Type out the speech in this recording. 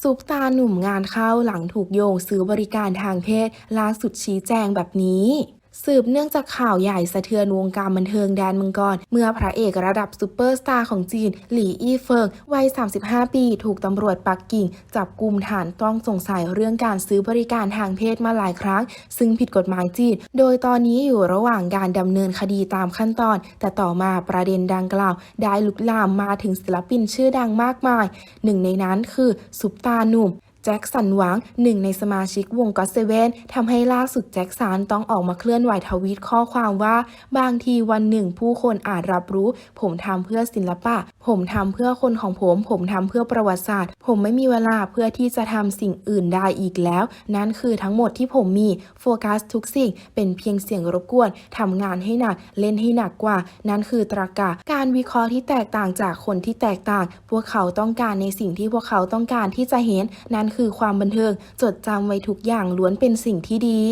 ซุปตาหนุ่มงานเข้าหลังถูกโยงซื้อบริการทางเพศล่าสุดชี้แจงแบบนี้ สืบเนื่องจากข่าวใหญ่สะเทือนวงการบันเทิงแดนมังกร เมื่อพระเอกระดับซูเปอร์สตาร์ของจีน หลี่อี้เฟิง วัย 35 ปี ถูกตำรวจปักกิ่ง จับกลุ่มฐานต้องสงสัยเรื่องการซื้อบริการทางเพศมาหลายครั้ง ซึ่งผิดกฎหมายจีน โดยตอนนี้อยู่ระหว่างการดำเนินคดีตามขั้นตอน แต่ต่อมาประเด็นดังกล่าว ได้ลุกลามมาถึงศิลปินชื่อดังมากมาย หนึ่งในนั้นคือซุปตาหนุ่ม จ็คสันหวังหนึ่งในสมาชิกวงก็เซเว่นทำให้ล่าสุดแจ็คสันต้องออกมาเคลื่อนไหวทวีตข้อความว่า บางทีวันหนึ่งผู้คนอาจรับรู้ ผมทำเพื่อศิลปะ ผมทำเพื่อคนของผม ผมทำเพื่อประวัติศาสตร์ ผมไม่มีเวลาเพื่อที่จะทำสิ่งอื่นได้อีกแล้ว นั่นคือทั้งหมดที่ผมมีโฟกัสทุกสิ่ง เป็นเพียงเสียงรบกวนทำงานให้หนักเล่นให้หนักกว่า นั่นคือตรากะการวิเคราะห์ที่แตกต่างจากคนที่แตกต่าง พวกเขาต้องการในสิ่งที่พวกเขาต้องการที่จะเห็นนั่นคือความบันเทิง จดจำไว้ทุกอย่างล้วนเป็นสิ่งที่ดี